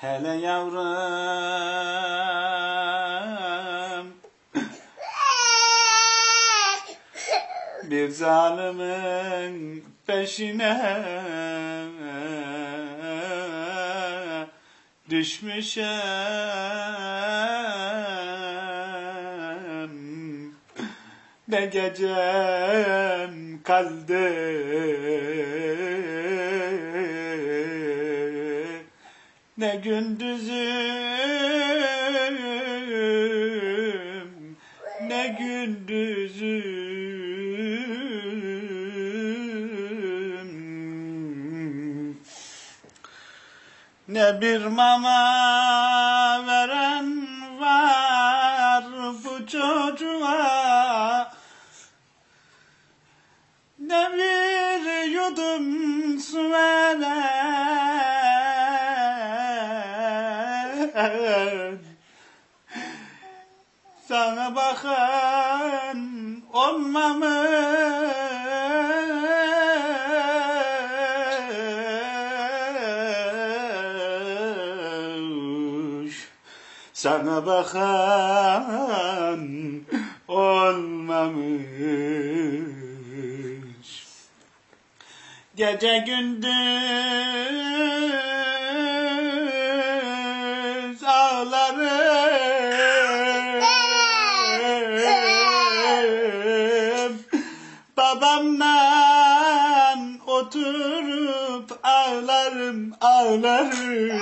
Hele yavrum. Bir zalimin peşine düşmüşem. Ne gecem kaldı Ne gündüzüm Ne gündüzüm. Ne bir mama veren var bu çocuğa. Ne bir yudum su veren Sana bakan olmamış. Sana bakan olmamış. Gece gündüz Babamla oturup ağlarım ağlarım